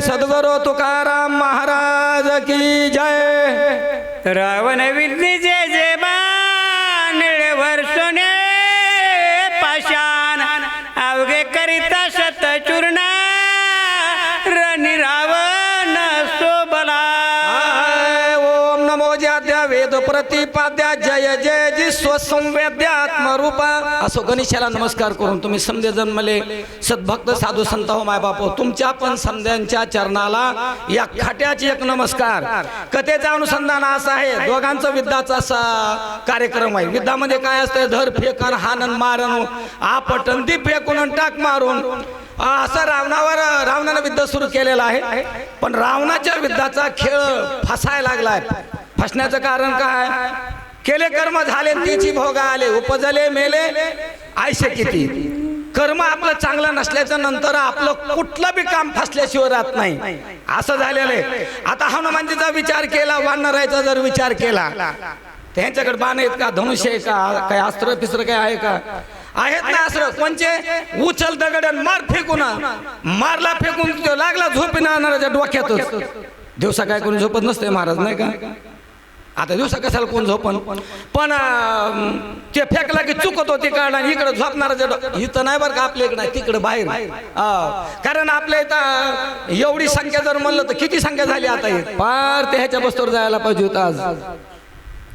सद्गुरु तुकाराम महाराज की जय. रावण विद्या असो गणेशाला नमस्कार करून तुम्ही समजे जन्मले सद्भक्त साधू संत हो माय बापो हो, तुमच्या पण समद्यांच्या चरणाला या खाट्याची एक नमस्कार. कथेचं अनुसंधान असं आहे दोघांचं विद्याचा असा कार्यक्रम आहे. विद्यामध्ये काय असतं धर फेकन हानन मारण आपटन ती फेकून टाक मारून. असं रावणावर रावणानं विद्या सुरू केलेलं आहे. पण रावणाच्या विद्याचा खेळ फसायला लागलाय. फसण्याचं कारण काय? केले कर्म झाले तिची भोगा आले. उपजले मेले. आयशे किती? कर्म आपलं चांगलं नसल्याच्या नंतर आपलं कुठलं बी काम फसल्याशिवाय राहत नाही. असं झालेलं आहे. आता हनुमानजीचा विचार केला वानरायचा जर विचार केला त्यांच्याकडे बाण आहेत का? धनुष्य आहे का? काय अस्त्र पिस्त्र काय आहे का? आहेत ना अस्त्र. कोणचे? उचल दगड आणि मार फेकून. मारला फेकून लागला झोपी नाच्या डोक्यातच. दिवसा काय करून झोपत नसते महाराज नाही का? आता दिवसा कशाला कोण झोपन? पण ते फेकला की चुकत होती कारण इकडे झोपणारा इथं नाही बरं का आपल्या इकडे तिकडे बाहेर. कारण आपल्या इथं एवढी संख्या जर म्हणलं तर किती संख्या झाली आता ही? पार ते ह्याच्या बसवर जायला पाहिजे होतं आज.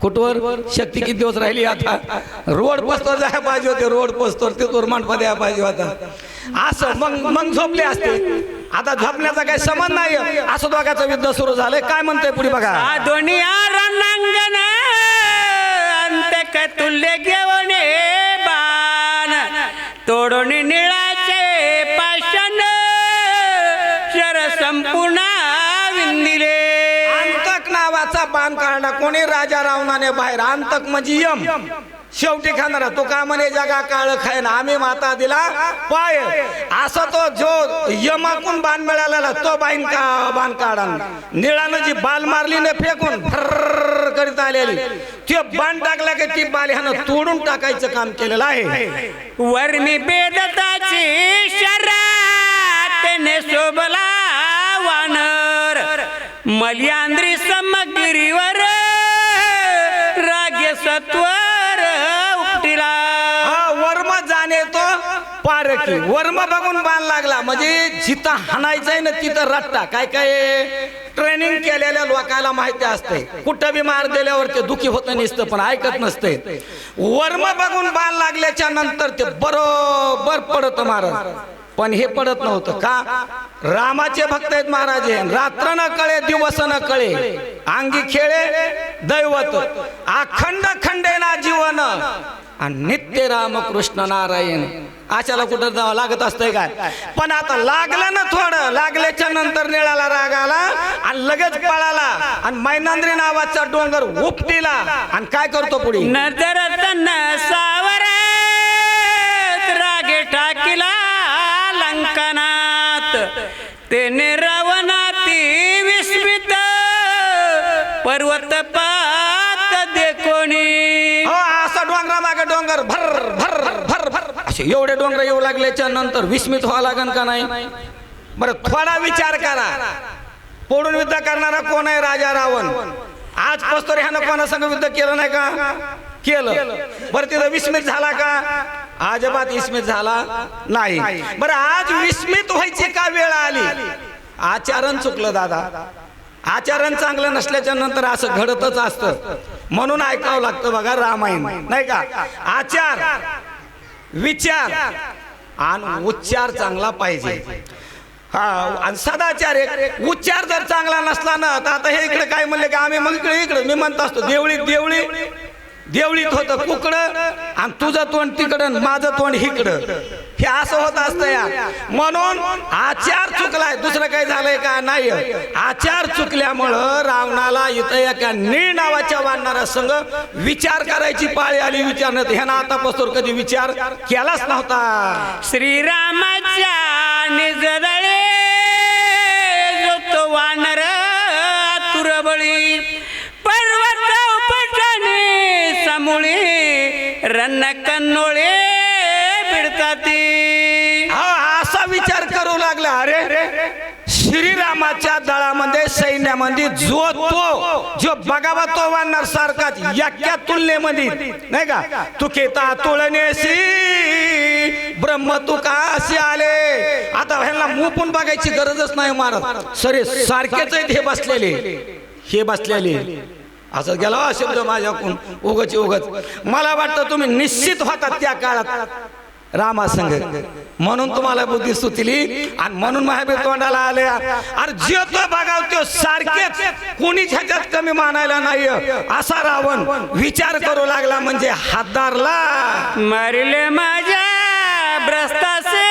कुठवर? शक्ती किती दिवस राहिली आता? रोड पोस्टवर जायला पाहिजे होते रोड पोस्टवर तिथवर मांडपा द्यायला पाहिजे होता. असं मग मग झोपले असते. आता झोपण्याचा काही संबंध नाही असं दोघांचं युद्ध सुरू झालंय. काय म्हणतंय पुढे बघा. दोन्ही रणांगण अंतक तुल्य घेऊन बाण. तोडून निळाचे पाषाण शर संपूर्ण विंदिले. अंतक नावाचा बाण काढला. कोणी राजा रावणाने बाहेर? अंतक म्हणजे यम. शेवटी खाणारा तो का म्हणे जगा काळ खाय ना आम्ही माता दिला पाय. असा तो जो यमाकून बाण मिळालेला तो बाईन का बाण काढा निळानं जी बाल मारली ने फेकून करीत आलेली. ते बाण टाकला की ती बाल ह्यानं तोडून टाकायचं काम केलेलं आहे. वर्मी बेदताची शरातने शोभला वानर. मल्यांद्री समगिरीवर रागे सत्व पारकी वर्म बघून बाण लागला. म्हणजे जिथं हाणायचंय ना तिथं रट्टा. काय काय? ट्रेनिंग केलेल्या लोकांना माहिती असते. कुठं बी मार दिल्यावर ते दुखी होतं नसतं पण ऐकत नसते. वर्म बघून बाण लागल्याच्या नंतर ते बरोबर पडत महाराज. पण हे पडत नव्हतं. का? रामाचे भक्त आहेत महाराज हे. रात्र न कळे दिवस न कळे. अंगी खेळे दैवत. अखंड खंडेना जीवन. आणि नित्य राम कृष्ण नारायण. आशाला कुठं जावं लागत असतंय काय? पण आता लागलं ना थोडं. लागल्याच्या नंतर निळाला राग आला आणि लगेच पळाला. आणि मैनांद्री नावाचा डोंगर उपटीला. आणि काय करतो पुढे? नजर सावर रागे टाकीला लंकनात. तेने रावणाती विस्मित. पर्वत एवढे डोंगर येऊ लागल्याच्या नंतर विस्मित व्हावं लागन का नाही? बरं थोडा विचार करा. पोडून युद्ध करणारा कोण आहे राजा रावण? आज पस्तोर ह्यानं कोणासंग युद्ध केलं नाही का? केलं. बरं तिथं विस्मित झाला का? अजिबात विस्मित झाला नाही. बरं आज विस्मित व्हायची का वेळ आली? आचरण चुकलं दादा. आचरण चांगलं नसल्याच्या नंतर असं घडतच असतं. म्हणून ऐकावं लागतं बघा रामायण. नाही का? आचार. विचार. आणि उच्चार चांगला पाहिजे. हा आणि सदाचार एक उच्चार जर चांगला नसला ना तर आता हे इकडे काय म्हणले की आम्ही मग इकडे इकडे. मी म्हणत असतो देवळीत देवळी देवळीत होतं कुकडं आणि तुझं तोंड तिकडं आणि माझं तोंड हिकडं. हे असं होत असतं या. म्हणून आचार चुकलाय. दुसरं काही झालंय का? नाही. आचार चुकल्यामुळं रावणाला इथं एका नीळ नावाच्या वाढणाऱ्या संघ विचार करायची पाळी आली विचारण्यात. नव्हते ह्यानं आतापासून कधी विचार केलाच नव्हता. श्रीरामाच्या निजदळे जो तो वानर तुरबळी पर्वत उपटणे समुळी रन्न कन्नोळे दळामध्ये जो तो जो बघावा तो वाढणार सारखाच याक्या तुलनेमध्ये. नाही का? तू केता तुळनेशी ब्रह्म तू का असे आले. आता ह्यांना मुपून बघायची गरजच नाही मारत. सरे सारखेच आहेत हे बसलेले. हे बसलेले. असं गेला शब्द माझ्याकडून. उगच उगच. मला वाटतं तुम्ही निश्चित होतात त्या काळात. रामासंग. म्हणून तुम्हाला बुद्धी सुचली आणि म्हणून महाबीर तोंडाला आले अरे जे तो बघाव तो सारखेच कोणीच ह्याच्यात कमी मानायला नाही असा रावण विचार करू लागला म्हणजे हातदारला. मारिले माझ्या भ्रष्टासे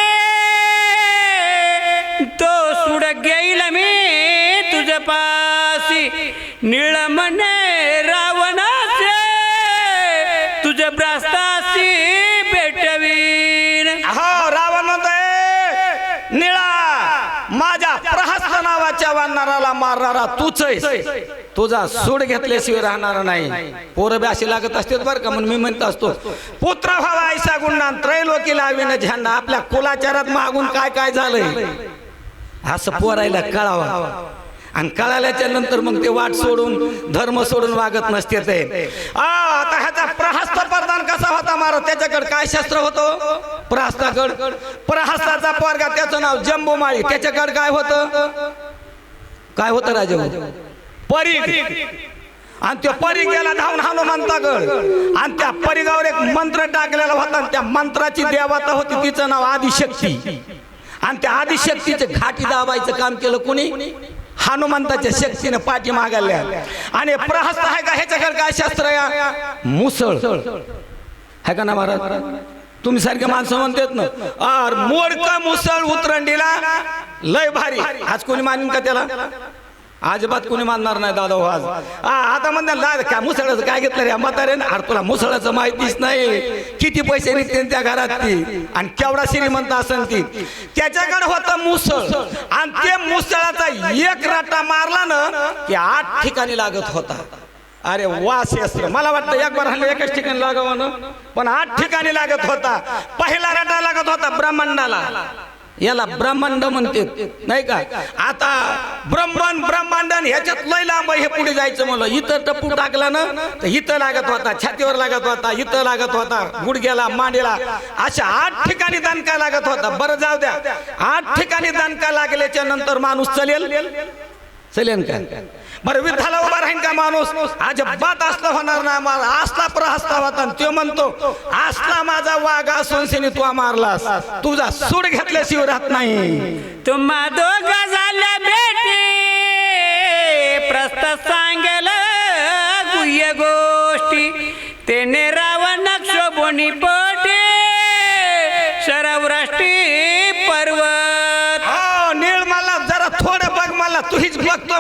तो सुड घेईल मी तुझ्या पासी निळ वानराला मारणारा तूच. तुझा सूड घेतल्याशिवाय राहणार नाही. पोरं बी अशी लागत असते बरं का म्हणून मी म्हणत असतो. पुत्र व्हावा ऐसा गुंडा त्रैलोकी लावीन झेंडा आपल्या कुलाचारात मागून काय काय झालंय? असं पोरायला कळावा. आणि कळाल्याच्या नंतर मग ते वाट सोडून धर्म सोडून वागत नसते ते. आ, आता ह्याचा प्रहस्त प्रधान कसा होता महाराज त्याच्याकडे काय शस्त्र होतं? प्रहस्ताकड. प्रहस्ताचा पोरगा त्याचं नाव जंबूमाळी त्याच्याकडे काय होतं? काय होतं राजा परी आणि त्या परी गेला धावून हनुमंतागड आणि त्या परिगावर एक मंत्र टाकलेला होता आणि त्या मंत्राची देवता होती तिचं नाव आदिशक्ती. आणि त्या आदिशक्तीचे घाटी दाबायचं काम केलं कोणी? हनुमंताच्या शक्तीने पाठी मागायला आणि प्रहस्त आहे का? ह्याच्याकडे काय शस्त्र या मुसळ. आहे का ना महाराज? तुम्ही सारखे माणसं म्हणतात ना आर मोडका मुसळ उतरंडीला? लय भारी. आज कोणी मानेन का त्याला? अजिबात कोणी मानणार नाही दादा हो आज. आता दादा काय मुसळाचं काय घेतलं रे म्हातारे अरे तुला मुसळाचं माहितीच नाही. किती पैसे निघते त्या घरात ती? आणि केवढा श्रीमंत असेल ती? त्याच्याकडे होतं मुसळ. आणि ते मुसळाचा एक रट्टा मारला ना की आठ ठिकाणी लागत होता. अरे वास अस्त्र मला वाटतं एक बार हल्ली एकाच ठिकाणी लागावं ना पण आठ ठिकाणी लागत होता. पहिला रटा लागत होता ब्रह्मांडाला. याला ब्रह्मांड म्हणते नाही का? आता ब्रह्मांड ब्रह्मांड ह्याच्यात लय लांब हे पुढे जायचं म्हणलं. इथं टप्पू टाकला ना तर इथं लागत होता. छातीवर लागत होता. इथं लागत होता. गुडघ्याला मांडीला. अशा आठ ठिकाणी दणका लागत होता. बरं जाऊ द्या. आठ ठिकाणी दणका लागल्याच्या नंतर माणूस चलेल? चलेन का? बरं विठ्ठला उभा राहीन का माणूस? अजिबात असला होणार ना मला असला प्रहस्ता होता तो म्हणतो असला माझा वाघ असून तू मारलास. तुझा सूड घेतल्याशिवाय राहत नाही. तुम्हा दोघ झाल्या भेटी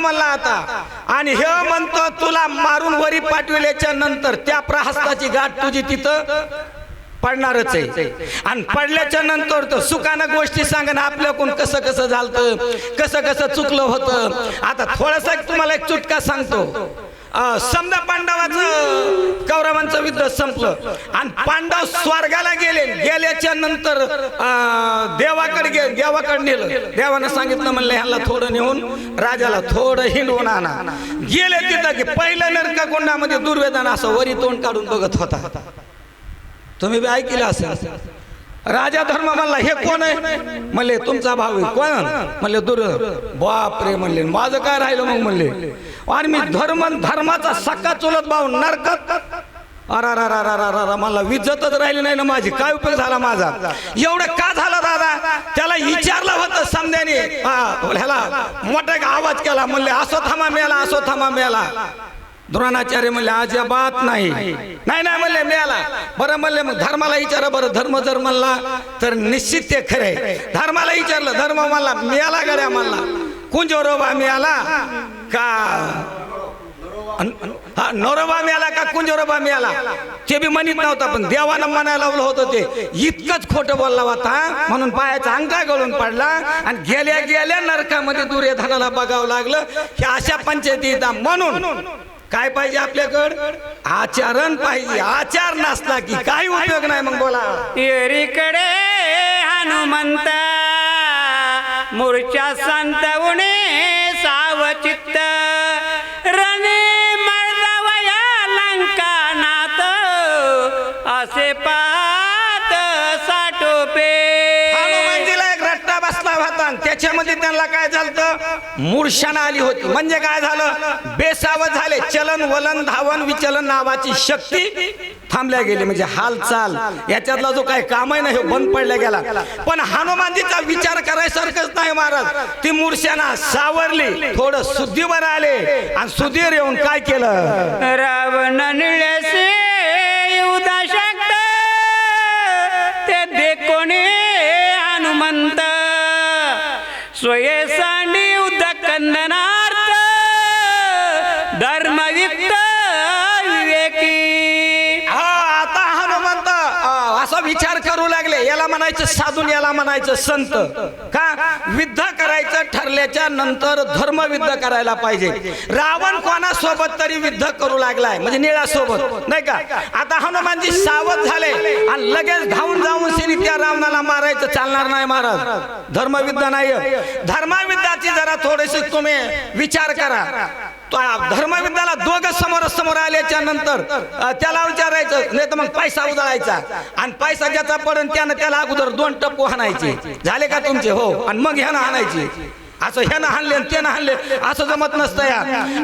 मला आता. आणि हे म्हणतो तुला मारून वरी पाठविल्याच्या नंतर त्या प्रहस्ताची गाठ तुझी तिथं पडणारच आहे. आणि पडल्याच्या नंतर तर सुखानं गोष्टी सांगा ना आपल्याकडून कसं कसं झालं कसं कसं चुकलं होतं. आता थोडासा एक तुम्हाला एक चुटका सांगतो. समजा पांडवाचं कौरवांचं युद्ध संपलं. आणि पांडव स्वर्गाला गेले. गेल्याच्यानंतर देवाकडे गे देवाकडे नेलं. देवानं सांगितलं म्हणलं ह्याला थोडं नेऊन राजाला थोडं हिंडवून आणा. गेले तिथं की पहिलं नरकाकोंडामध्ये दुर्वेदन असं वरी तोंड काढून बघत होता. तुम्ही बी ऐकलं असं राजा धर्म म्हणला हे कोण आहे? म्हणले तुमचा भाऊ आहे. कोण? म्हणले दुर बाप रे म्हणले माझं काय राहिलं मग? म्हणले आणि मी धर्म धर्माचा सक्का चुलत भाऊ नरकात. अरा रा रा रा रा मला विज्जतच राहिली नाही ना माझी. काय उपयोग झाला माझा? एवढं का झालं दादा? त्याला विचारलं होतं समजाने. हा ह्याला मोठा आवाज केला. म्हणले असो थांबा मिळाला असो थांबा मिळाला द्रोणाचार्य म्हणले अजिबात नाही. नाही नाही म्हणले मिळाला. बरं म्हणले मग धर्माला विचारा बरं धर्म जर म्हणला तर निश्चित ते खरे धर्माला विचारलं धर्म म्हणला मिळाला गड्या म्हणला. कुंजोरोबा मिळाला का? हा नरोबा मिळाला का? कुंजोरोबा मिळाला. ते बी म्हणत नव्हता पण देवानं म्हणायला लावलं होतं ते. इतकंच खोटं बोलला होता म्हणून पायाचा अंगठा गळून पडला आणि गेल्या गेल्या नरकामध्ये दुर्योधनाला बघावं लागलं. की अशा पंचायती म्हणून. काय पाहिजे आपल्याकडं? आचरण पाहिजे. आचार नसला की काही उपयोग नाही मग बोला. एरीकडे हनुमंत मूर्छा संतवणे सावचित्त रणे मर्दवया लंकानाथ असे पात साठोपे हनुमानजीला एक रट्टा बसला होता त्याच्यामध्ये त्यांना काय झालं मूर्छाना आली होती. म्हणजे काय झालं? बेसावत झाले. चलन वलन धावन विचलन नावाची शक्ती थांबल्या गेली. म्हणजे हालचाल. याच्यातला जो काही काम आहे ना हे बंद पडला गेला. पण हनुमानजीचा विचार करायसारखंच नाही महाराज. ती मूर्छाना सावरली. थोडं सुद्धीवर आले. आणि सुधीर येऊन काय केलं? रावण म्हणायचं साधून याला म्हणायचं संत. का? युद्ध करायचं ठरल्याच्या नंतर धर्मविद्ध करायला पाहिजे. रावण कोणासोबत तरी युद्ध करू लागलाय? म्हणजे निळा सोबत नाही का? आता हनुमानजी सावध झाले आणि लगेच धावून जाऊन सिनी त्या रावणाला मारायचं चालणार नाही महाराज. धर्मविद्ध नाही धर्मविद्याची जरा थोडेसे तुम्ही विचार करा. धर्मविद्याला दोघं समोर समोर आल्याच्यानंतर त्याला विचारायचं नाही तर मग पैसा उधळायचा. आणि पैसा ज्याचा पडन त्यानं त्याला अगोदर दोन टप्पू हाणायचे झाले का तुमचे? हो. आणि मग ह्यानं हाणायचे असं ह्यानं हाणले आणि त्यानं हाणले. असं जमत नसतं या.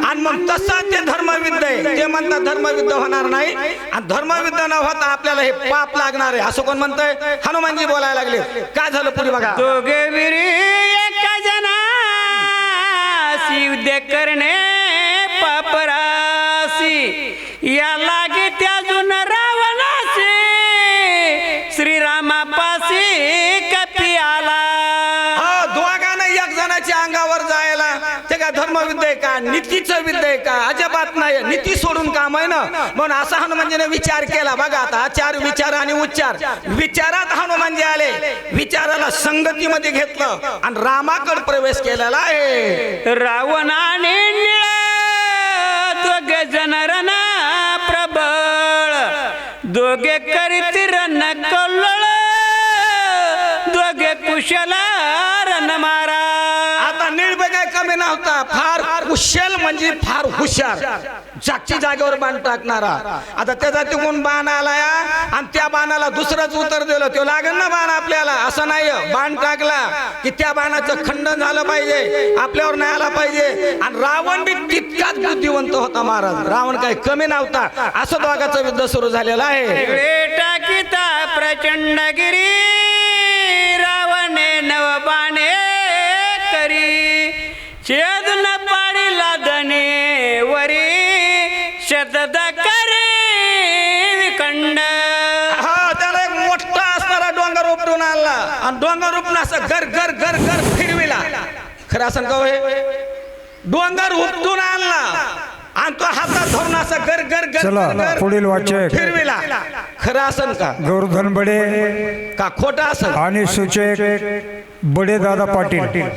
आणि मग तसं ते धर्मविद्ध आहे. ते म्हणतात धर्मविद्ध होणार नाही. आणि धर्मविद्ध न होता आपल्याला हे पाप लागणार आहे. असं कोण म्हणतंय? हनुमानजी बोलायला लागले. काय झालं पुढे बघा. दोघे विरी एका का? नीतीचं विद्य का? अजिबात नाही. नीती सोडून काम आहे ना? म्हणून असा हनुमानजीने विचार केला. बघा आता आचार विचार आणि उच्चार. विचारात हनुमानजी आले. विचाराला संगतीमध्ये घेतलं आणि रामाकड प्रवेश केलेला आहे. रावणाने निळ जन प्रबळ. दोघे करीत रन कल्लोळ दोघे कुशल कुशल म्हणजे फार हुशार. जागची जागेवर बाण टाकणारा. आता त्याचा तिकून बाण आलाय आणि त्या बाणाला दुसरंच उत्तर दिलं. तो लागेल ना बाण आपल्याला? असं नाही. बाण टाकला की त्या बाणाचं खंडन झालं पाहिजे. आपल्यावर नाही आला पाहिजे. आणि रावण बी तितकाच बुद्धिवंत होता महाराज. रावण काही कमी नव्हता. असं दोघाचं युद्ध सुरू झालेलं आहे. टाकिता प्रचंड गिरी रावणे नवबाणे करी. छेद धने वरी शतद करे विखंड हा त्याला एक मोठा असणारा डोंगर उपटून आणला. आणि डोंगर उपटून असं घर घर घर घर फिरविला. खरं असं का हे डोंगर उपटून आणला. आणि तो हातात धरून असं घर घर घर पुढील वाचक. फिरविला. खरं असन का? गौरधन बडे का खोटं असन आणि सूचक बडे दादा पाटील.